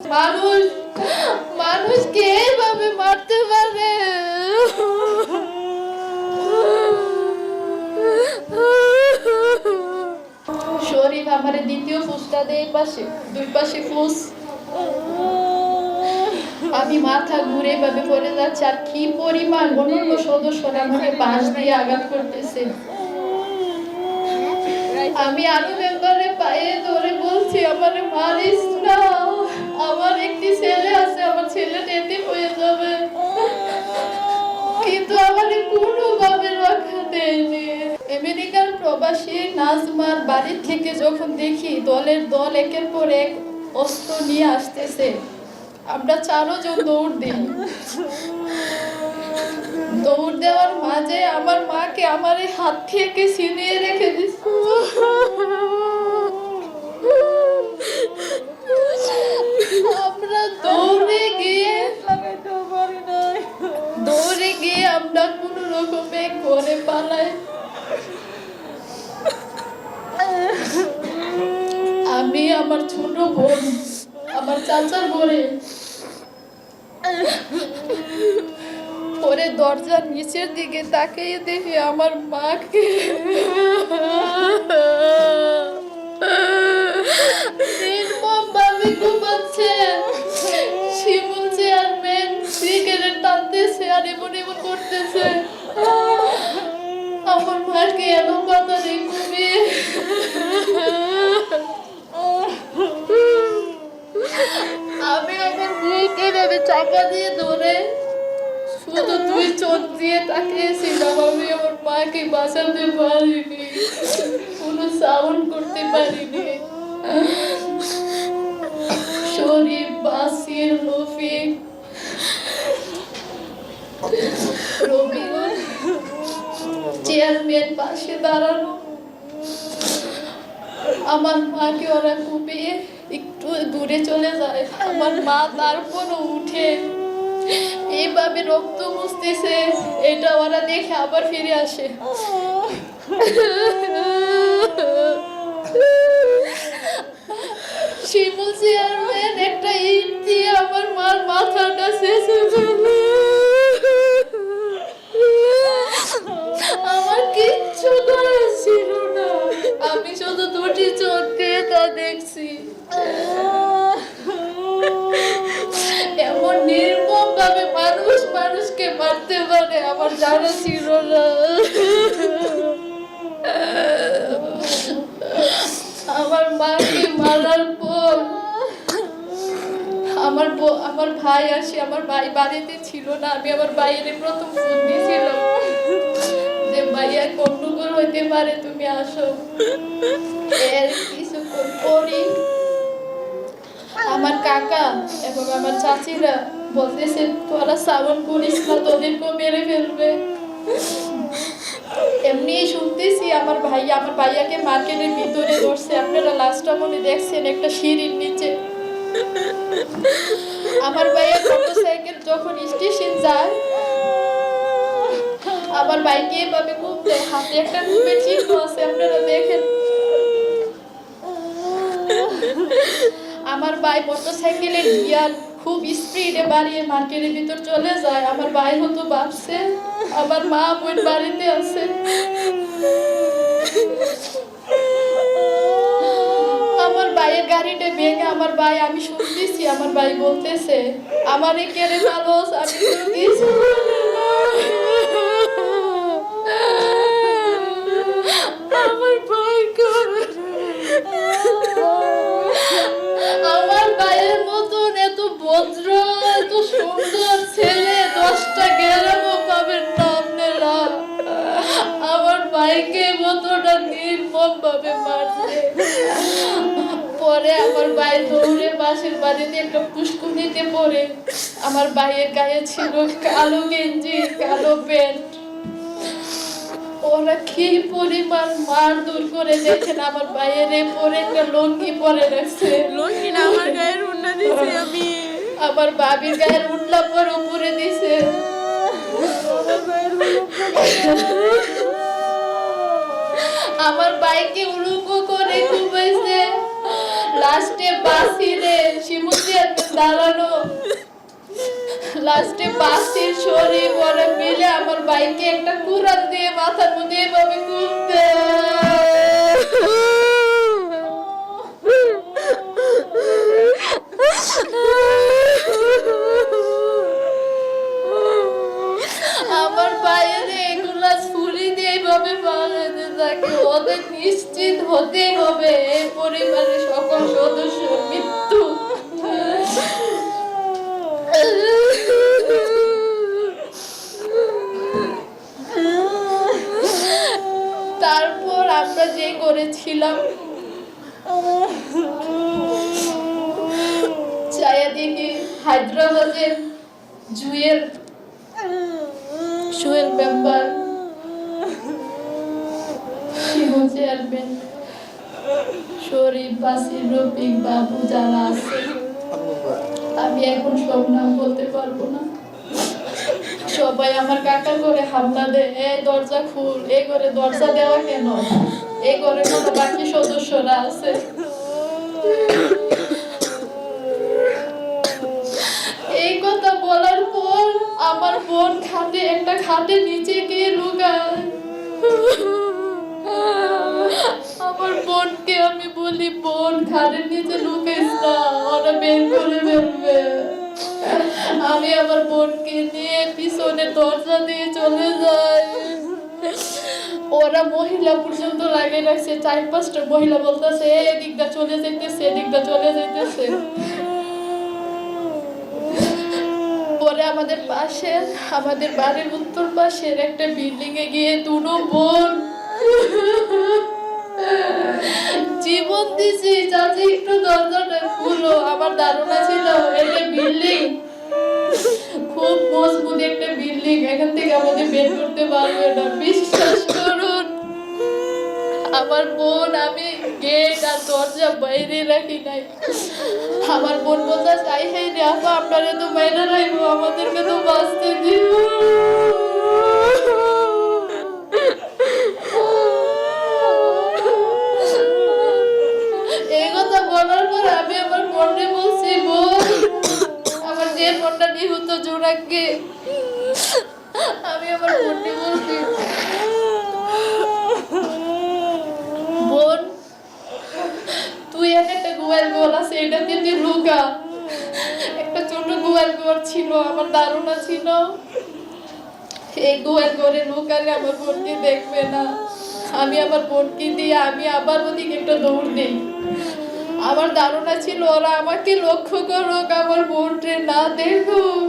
মানুষ, মানুষকে এভাবে মারতে পারে শরীফ আমার দ্বিতীয় ফুসটা দেয় পাশে, দুই পাশে ফুস। আমি মাথা ঘুরে এভাবে পড়ে যাচ্ছে, আর কি পরিমাণ অন্যান্য সদস্যরা আমাকে বাঁশ দিয়ে আঘাত করতেছে। আমি আরও মেম্বারে পায়ে ধরে বলছি, আমার মারিস না। আমার একটি ছেলে আছে, আমার ছেলেটা এতে হয়ে যাবে। কিন্তু আমার কোনোভাবে রক্ষা দেয়নি। আমেরিকার প্রবাসী নাজমার বাড়ি থেকে যখন দেখি দলের দল একের পর এক অস্ত্র নিয়ে আসতেছে, আমরা চারো জন দৌড় দিই। দৌড় দেওয়ার মাঝে আমার মাকে আমার এই হাত থেকে ছিনিয়ে রেখে দিচ্ছে আমরা দৌড়ে গিয়ে দৌড়ে গিয়ে আমরা কোনো রকমে ঘরে পালাই। আমি আমার ছোট বোন আমার চাচার ঘরে। পরে দরজার নিচের দিকে তাকিয়ে দেখি আমার মাকে। নির্মম ভাবে ঘুমাচ্ছে শিমুল চেয়ারম্যান সিগারেট টানতেছে আর এমন এমন করতেছে। আমার মাকে এত পাতারে ঘুমিয়ে আমি আমার বুকে এভাবে চাপা দিয়ে ধরে, শুধু তুই চোখ দিয়ে তাকিয়েছিলাম, আমি আমার মাকে বাঁচাতে পারিনি, কোনো সাউন্ড করতে পারিনি। শরীফ বাসির রফিক রবিউল চেয়ারম্যান পাশে দাঁড়ানো। আমার মাকে ওরা কুপিয়ে একটু দূরে চলে যায়। আমার মা তারপরও উঠে। এইভাবে রক্ত মুছতেছে, এটা ওরা দেখে আবার ফিরে আসে। শিমুল চেয়ারম্যান, একটা ইট দিয়ে আমার মার মাথাটা শেষে ফেলে। মারতে পারে, আমার জানা ছিল না। আমার মাকে মারার পর আমার আমার ভাই আসে, আমার ভাই বাড়িতে ছিল না, আমি আমার বাইরে প্রথম ফোন দিয়েছিলাম যে, ভাইয়া গন্ডগোল হইতে পারে, তুমি আসো। এর কিছুক্ষণ পরই আমার কাকা এবং আমার চাচিরা বলতেছে, তোরা সাবন করিস না, তোদেরকেও মেরে ফেলবে। এমনি শুনতেছি আমার ভাই, আমার ভাইয়াকে মার্কেটের ভিতরে ধরছে। আপনারা লাস্টটা মনে দেখছেন, একটা সিঁড়ির নিচে। আমার ভাইয়ের মোটরসাইকেল যখন স্টেশন যায়, আমার ভাইকে এভাবে খুব হাতে একটা খুবই চিহ্ন আছে, আপনারা দেখেন। আমার ভাই মোটরসাইকেলের গিয়ার খুব স্পিডে বাড়িয়ে মার্কেটের ভিতর চলে যায়। আমার ভাই হতো বাপসে আমার মা বোন বাড়িতে আছে। আমার ভাইয়ের গাড়িটা ভেঙে আমার ভাই, আমি শুনতেছি, আমার ভাই বলতেছে, আমারে কেড়ে ভালো আমি তো ছেলে, দশটা গ্রামও পাবেন না আপনারা। আমার ভাইকে মতটা নির্মম ভাবে মারছে। পরে আমার ভাই দৌড়ে পাশের বাড়িতে একটা পুষ্কুনিতে পড়ে। আমার ভাইয়ের গায়ে ছিল কালো গেঞ্জি, কালো প্যান্ট। ওরা কি পরিমাণ মার দূর করে দেখেন, আমার বাইরে পরে একটা লঙ্গি পরে রাখছে। লক্ষ্মী না, আমার গায়ের উন্না দিছি আমি। আমার বাবির গায়ের উঠলা পর উপরে দিছে। আমার বাইকে উলুকো করে ঘুমাইছে লাস্টে বাসিরে শিমুলিয়ার দাঁড়ানো। লাস্টে বাসির শরীর ওরা মিলে আমার বাইকে একটা কুড়াল দিয়ে মাথার মধ্যে এভাবে ঘুরতে। চেয়ারম্যান শরীফ, বাসির, রফিক, বাবু যারা আছে, আমি এখন সব নাম বলতে পারব না। সবাই আমার কাকা করে হামলা দেয় এই দরজা খুল, এই করে দরজা দেওয়া কেন? এই করে কোনো বাকি সদস্যরা আছে? এই কথা বলার পর আমার বোন খাটে, একটা খাটে নিচে গিয়ে লুকায়। আমার বোনকে আমি বলি, বোন খাটের নিচে লুকাইস না ওরা বের করে ফেলবে। আমি আমার বোনকে নিয়ে পিছনে দরজা দিয়ে চলে যাই। ওরা মহিলা পর্যন্ত লাগিয়ে রাখছে চার পাঁচটা মহিলা বলতেছে এদিকটা চলে যাইতেছে এদিকটা চলে যাইতেছে। পরে আমাদের পাশে, আমাদের বাড়ির উত্তর পাশের একটা বিল্ডিং এ গিয়ে দুটো বোন। জীবন দিছি চাচি একটু দরজাটা খুলো, আমার ধারণা ছিল এটা বিল্ডিং খুব মজবুত একটা বিল্ডিং এখান থেকে আমাদের বের করতে পারবে না। বিশ্বাস করুন, আমার বোন, আমি গেট আর দরজা বাইরে রাখি নাই। আমার বোন বলতে চাই হাই রে, আপা, আপনারা তো বাইরে রাখব, আমাদেরকে তো বাঁচতে দিও এই কথা বলার পর আমি আমার বোনকে বলছি বোন আমার যে বোনটা নিহত জোড়াকে আমি আমার বোনকে বলছি বোন তুই এনে একটা গোয়াল গোয়াল আছে এটা দিয়ে তুই লুকা একটা ছোট গোয়াল গোয়াল ছিল আমার ধারণা এই লুকালে আমার বোনকে দেখবে না। আমি আমার বোনকে দিয়ে আমি আবার ওদিকে একটা দৌড় দিই। আমার ধারণা ছিল, ওরা আমাকে লক্ষ্য করুক, আমার বোনকে না দেখুক।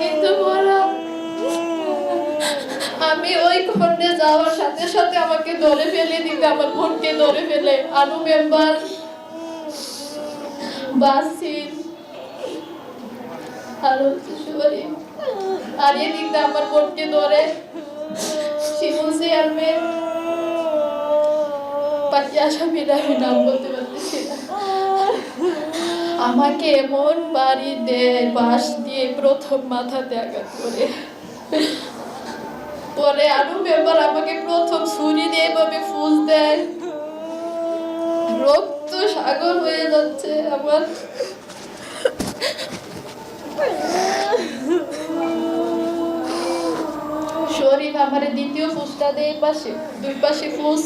কিন্তু ওরা আমি ওই খন্ডে যাওয়ার সাথে সাথে আমাকে ধরে ফেলে দিতে আমার বোনকে ধরে ফেলে। আনু মেম্বার বাসির আর আর আমার বোনকে ধরে। শিবু চেয়ারম্যান বাকি নাম বলতে পারতেছি না। আমাকে এমন বাড়ি দেয় বাঁশ দিয়ে প্রথম মাথাতে আঘাত করে। পরে আরও মেম্বার আমাকে প্রথম ছুরি দিয়ে ফুল দেয়। রক্ত সাগর হয়ে যাচ্ছে আমার। আমার দ্বিতীয় ফুসটা পাশে, দুই পাশে ফুস।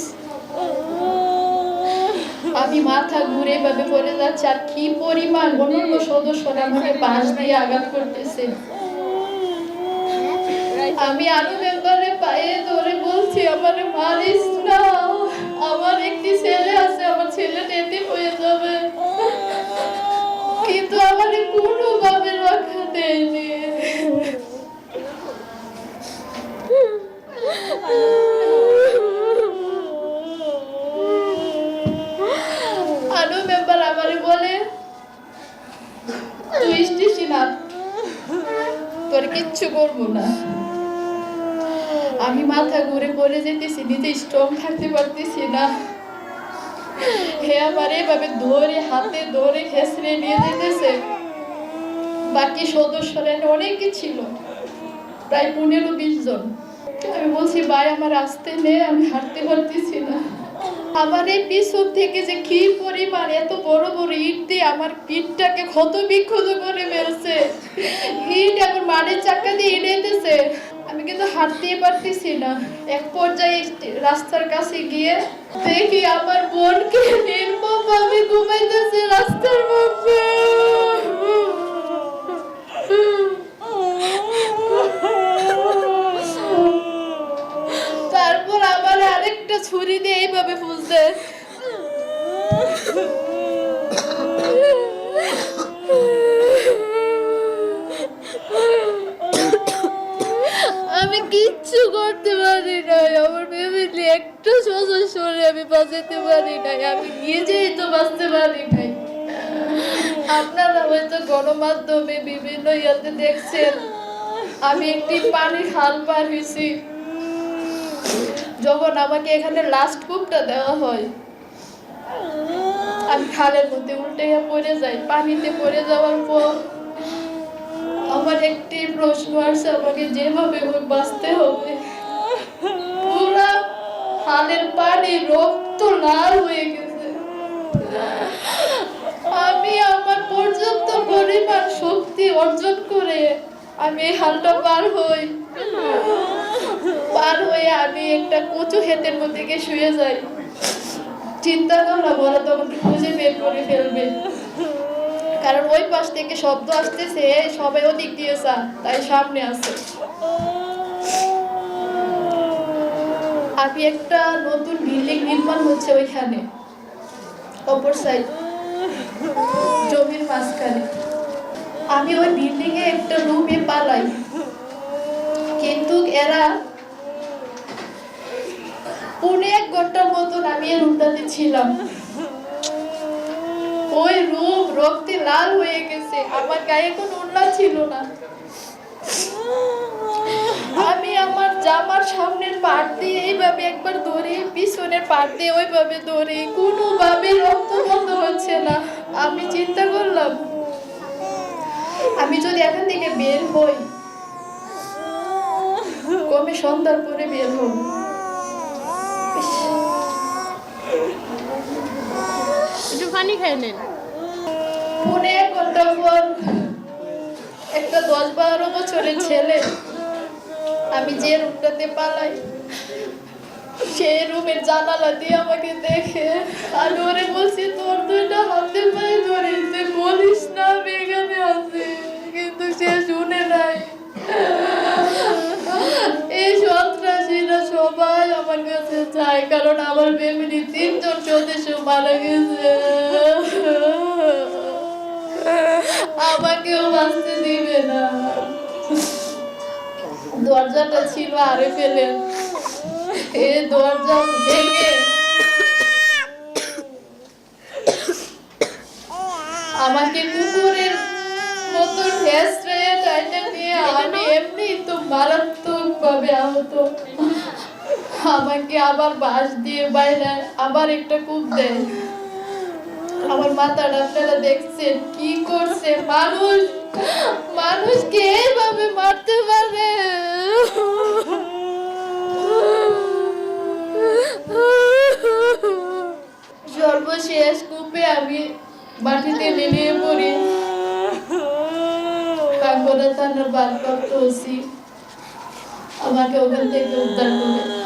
আমি মাথা ঘুরে ভাবে পড়ে যাচ্ছে, আর কি পরিমাণ অন্যান্য সদস্যরা আমাকে বাঁশ দিয়ে আঘাত করতেছে। আমি আরও মেম্বারে পায়ে ধরে বলছি, আমার মারিস না। আমার একটি ছেলে আমার ছেলেটা হয়ে যাবে। কিন্তু রক্ষা দেয়নি। বলে, তুই কিচ্ছু করব না। আমি মাথা ঘুরে পড়ে যেতেছি, নিজে স্ট্রং থাকতে পারতেছি না। হে আমার, এভাবে ধরে, হাতে ধরে নিয়ে যেতেছে। বাকি সদস্যরা অনেকে ছিল, প্রায় পনেরো, বিশ জন। আমি বলছি, ভাই, আমার আসতে নেই, আমি হাঁটতে পারতেছি না। আমার এই পিছন থেকে যে কি পরিমাণ এত বড় বড় ইট দিয়ে আমার পিঠটাকে ক্ষত বিক্ষত করে ফেলছে। ইট এখন মাটির চাকা দিয়ে ইটেতেছে আমি কিন্তু হাঁটতেই পারতেছি না এক পর্যায়ে রাস্তার কাছে গিয়ে দেখি আমার বোনকে নির্মম ভাবে ঘুমাইতেছে রাস্তার মধ্যে। তারপর আবার আরেকটা ছুরি দিয়ে এইভাবে ফুলতে কিচ্ছু করতে পারি নাই। আমার ফ্যামিলি একটা সোজা সরে আমি বাঁচাতে পারি নাই, আমি নিজেই তো বাঁচতে পারি নাই। আপনারা হয়তো গণমাধ্যমে বিভিন্ন ইয়াতে দেখছেন, আমি একটি পানির খাল পার হয়েছি। যখন আমাকে এখানে লাস্ট কূপটা দেওয়া হয়, আমি খালের মধ্যে উল্টে পড়ে যাই। পানিতে পড়ে যাওয়ার পর আমার একটি প্রশ্ন আসছে আমাকে যেভাবে হোক বাঁচতে হবে। পুরা হালের পানি রক্ত লাল হয়ে গেছে। আমি আমার পর্যাপ্ত পরিমাণ শক্তি অর্জন করে আমি হালটা পার হই। পার হয়ে আমি একটা কচু ক্ষেতের মধ্যে গিয়ে শুয়ে যাই। চিন্তা করলাম ওরা তখন খুঁজে বের করে ফেলবে। কারণ ওই পাশ থেকে শব্দ আসতেছে, সবাই ওদিক দিয়ে যা, তাই সামনে আছে। আমি একটা নতুন বিল্ডিং নির্মাণ হচ্ছে ওইখানে, অপর সাইড জমির মাঝখানে। আমি ওই বিল্ডিং এ একটা রুমে পালাই। কিন্তু এরা পুনে এক ঘণ্টার মতন আমি রুমটাতে ছিলাম। ওই রূপ, রক্তে লাল হয়ে গেছে। আমার গায়ে কোনো উন্না ছিল না। আমি আমার জামার সামনের পাট দিয়ে এইভাবে একবার ধরি, পিছনের পাট দিয়ে ওইভাবে ধরি। কোনোভাবে রক্ত বন্ধ হচ্ছে না। আমি চিন্তা করলাম, আমি যদি এখান থেকে বের হই কমে সন্ধ্যার পরে বের হব? পানি খাই নেন। এক ঘণ্টা একটা দশ বারো বছরের ছেলে। আমি যে রুমটাতে পালাই, সেই রুমের জানালা দিয়ে আমাকে দেখে আমি ওরে বলছি, তোর দুইটা হাতে পায়ে ধরে তুই বলিস না আমি এখানে আছি কিন্তু সে শুনে নাই এই সন্ত্রাসীরা সবাই আমার কাছে চায় কারণ আমার ফ্যামিলি তিনজন সদস্য মারা গেছে আমাকেও বাঁচতে দিবে না দরজাটা ছিল আরে ফেলেন এই দরজা ভেঙে আমাকে কুকুরের মতন হেসড়ে টাইটা দিয়ে আমি এমনি তো মারাত্মক ভাবে আহত আমাকে আবার বাঁশ দিয়ে বাইরে, আবার একটা কূপ দেয়। আমার মাথাটা আপনারা দেখছেন, কি করছে? মানুষ, মানুষকে এইভাবে মারতে পারে সর্বশেষ কূপে আমি মাটিতে নেমে পড়ি। কাকড়া থানার ভারপ্রাপ্ত ওসি। আমাকে ওখান থেকে উদ্ধার করে।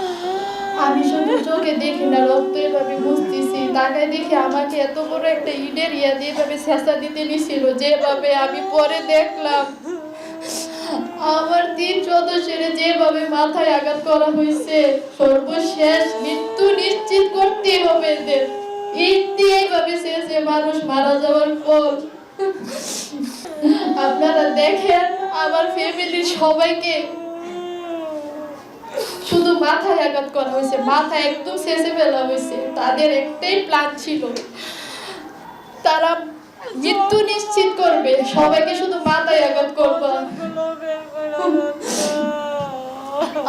আমি শুধু চোখে দেখি না, রক্ত এভাবে বুঝতেছি তাকায় দেখি আমাকে এত বড় একটা ইটের ইয়া দিয়ে এভাবে শেষা দিতে নিছিল, যেভাবে আমি পরে দেখলাম। আমার তিন সদস্যের যেভাবে মাথায় আঘাত করা হয়েছে, সর্বশেষ মৃত্যু নিশ্চিত করতে হবে এদের এইভাবে শেষে মানুষ মারা যাওয়ার পর। আপনারা দেখেন, আমার ফ্যামিলির সবাইকে মাথায় আঘাত করা হয়েছে, মাথা একদম শেষে ফেলা হয়েছে। তাদের একটাই প্ল্যান ছিল, তারা মৃত্যু নিশ্চিত করবে, সবাইকে শুধু মাথায় আঘাত করবা।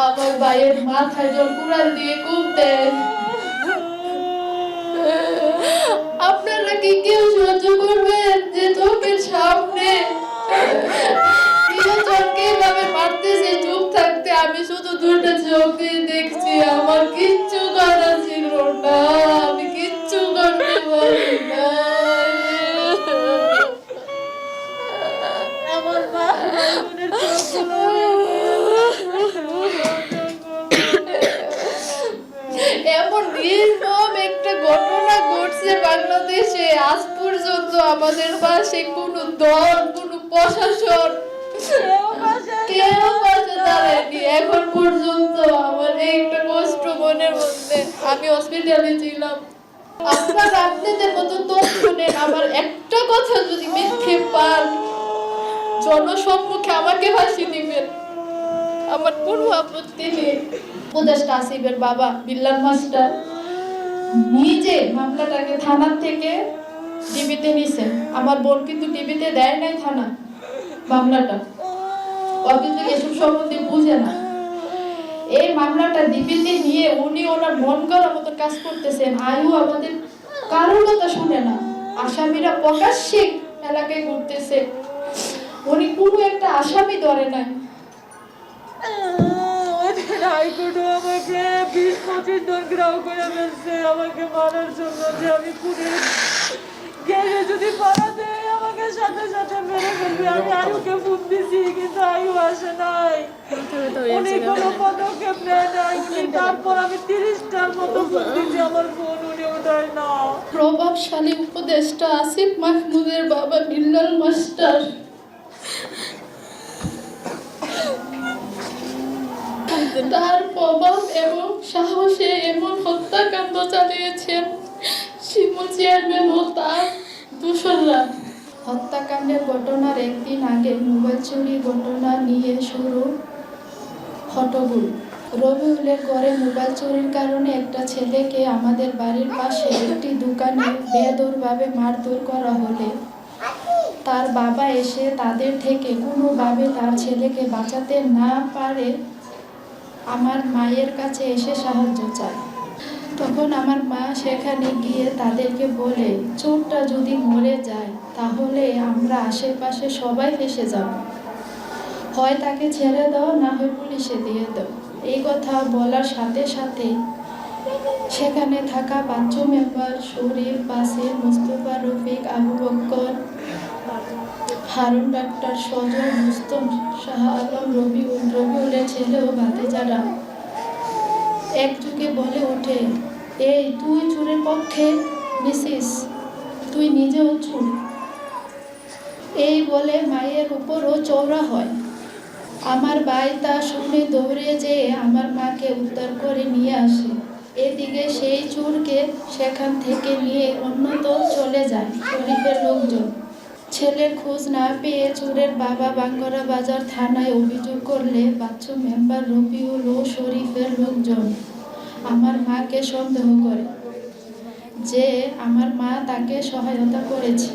আমার ভাইয়ের মাথায় জল কুড়াল দিয়ে কূপ আপনারা কি কেউ সহ্য করবেন যে চোখের সামনে? এমন নির্মম একটা ঘটনা ঘটছে বাংলাদেশে আজ পর্যন্ত আমাদের পাশে কোনো দল কোনো প্রশাসন কেউ এখন পর্যন্ত আমার একটা কষ্ট মনের মধ্যে আমি হসপিটালে ছিলাম। আপনার আপনাদের মতো তথ্য নেন আমার একটা কথা যদি মিথ্যে পান, জনসম্মুখে আমাকে ফাঁসি দিবেন। আমার কোনো আপত্তি নেই। উপদেষ্টা আসিফের বাবা, বিল্লাল মাস্টার, নিজে মামলাটাকে থানার থেকে ডিবিতে নিছে আমার বোন কিন্তু টিভিতে দেয় নাই থানা মামলাটা। ও কিন্তু এসব সম্বন্ধে বুঝে না। এই মামলাটা ডিবিতে নিয়ে উনি ওনার মন করার মতো কাজ করতেছেন। আয়ু আমাদের কারোর কথা শুনে না। আসামিরা প্রকাশ্যে এলাকায় ঘুরতেছে। উনি কোনো একটা আসামি ধরে নাই। হাইকোর্টও আমাকে সাথে সাথে মেরে ফেলবে। আমি আয়ুকে ফোন আসে নাই। উনি কোনো পদক্ষেপ নেয় নাই। উনি তারপর আমি তিরিশটার মতো ফোন দিছি আমার ফোন উনি ওঠায় না। প্রভাবশালী উপদেষ্টা আসিফ মাহমুদের বাবা বিল্লাল মাস্টার। তার প্রভাব এবং সাহসে এমন হত্যাকাণ্ড চালিয়েছেন শিমুল চেয়ারম্যান ও তার দূষণরা হত্যাকাণ্ডের ঘটনার একদিন আগে মোবাইল চুরি ঘটনা নিয়ে শুরু হটগুল। রবিউলের ঘরে মোবাইল চুরির কারণে একটা ছেলেকে আমাদের বাড়ির পাশে একটি দোকানে বেদরভাবে মারধর করা হলে তার বাবা এসে তাদের থেকে কোনোভাবে তার ছেলেকে বাঁচাতে না পারে, আমার মায়ের কাছে এসে সাহায্য চায়। তখন আমার মা সেখানে গিয়ে তাদেরকে বলে, চোরটা যদি মরে যায়, তাহলে আমরা আশেপাশে সবাই ফেসে যাব। হয় তাকে ছেড়ে দাও, না হয় পুলিশে দিয়ে দাও। এই কথা বলার সাথে সাথে সেখানে থাকা বাচ্চু মেম্বার শরীফ, বাসির, মুস্তফা, রফিক, আবু বক্কর, হারুন, ডাক্তার সজল মুস্তম শাহ আলম, রবিউল, রবিউলের ছেলে ও ভাতিজারা একযুগে বলে ওঠে, এই তুই চুরের পক্ষে মিসিস তুই নিজেও চুর। এই বলে মায়ের উপরও চৌড়া হয়। আমার ভাই তা শুনে দৌড়ে যেয়ে আমার মাকে উদ্ধার করে নিয়ে আসে। এদিকে সেই চুরকে সেখান থেকে নিয়ে অন্যত চলে যায় শরীফের লোকজন। ছেলের খোঁজ না পেয়ে চুরের বাবা বাঙ্গরা বাজার থানায় অভিযোগ করলে বাচ্চু মেম্বার রবিউল ও শরীফের লোকজন আমার মাকে সন্দেহ করে যে আমার মা তাকে সহায়তা করেছে।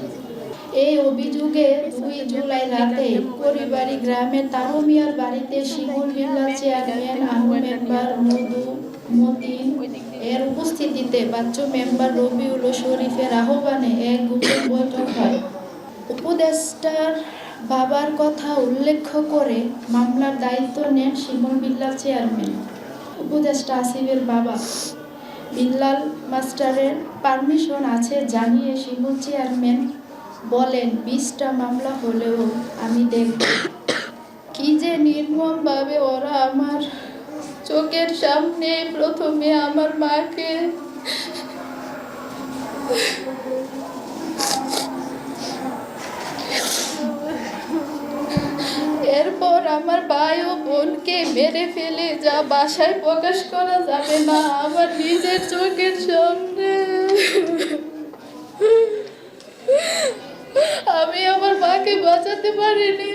এই অভিযোগে দুই জুলাই রাতে পরিবারী গ্রামের তারমিয়ার বাড়িতে শিমুল বিল্লা চেয়ারম্যান আনু মেম্বার মধু মতিন এর উপস্থিতিতে বাচ্চু মেম্বার রবিউল ও শরীফের আহ্বানে এক গোপন বৈঠক হয়। উপদেষ্টার বাবার কথা উল্লেখ করে মামলার দায়িত্ব নেন শিমুল বিল্লাল চেয়ারম্যান। উপদেষ্টা আসিফের বাবা। বিল্লাল মাস্টারের পারমিশন আছে জানিয়ে শিমুল চেয়ারম্যান বলেন, বিশটা মামলা হলেও আমি দেখব। কি যে নির্মমভাবে ওরা আমার চোখের সামনে প্রথমে আমার মাকে এরপর আমার ভাই ও বোনকে মেরে ফেলে যা বাসায় প্রকাশ করা যাবে না, আমার নিজের চোখের সামনে। আমি আমার মাকে বাঁচাতে পারিনি।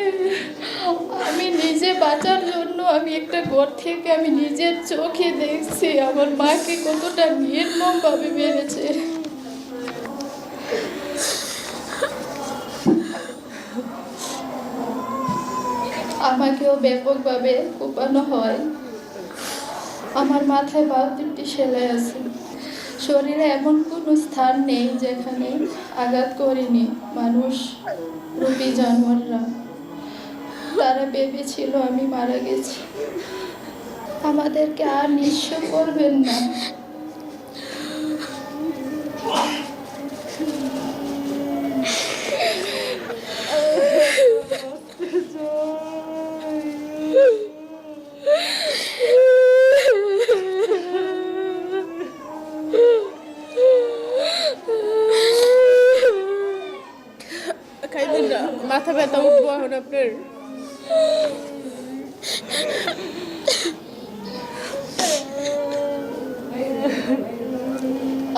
আমি নিজে বাঁচার জন্য আমি একটা ঘর থেকে আমি নিজের চোখে দেখছি, আমার মাকে কতটা নির্মমভাবে মেরেছে। আমাকেও ব্যাপকভাবে কোপানো হয়। আমার মাথায় বাহাত্তরটি সেলাই আছে। শরীরে এমন কোনো স্থান নেই যেখানে আঘাত করিনি মানুষ, রূপী জানোয়াররা। তারা ভেবেছিল আমি মারা গেছি। আমাদেরকে আর নিঃস্ব করবেন না। মাথা ব্যথা উঠবো এখন আপনার?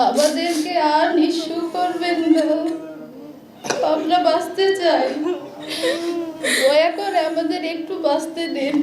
আমাদেরকে আর নিঃস্ব করবেন না। আমরা বাঁচতে চাই। দয়া করে আমাদের একটু বাঁচতে দিন।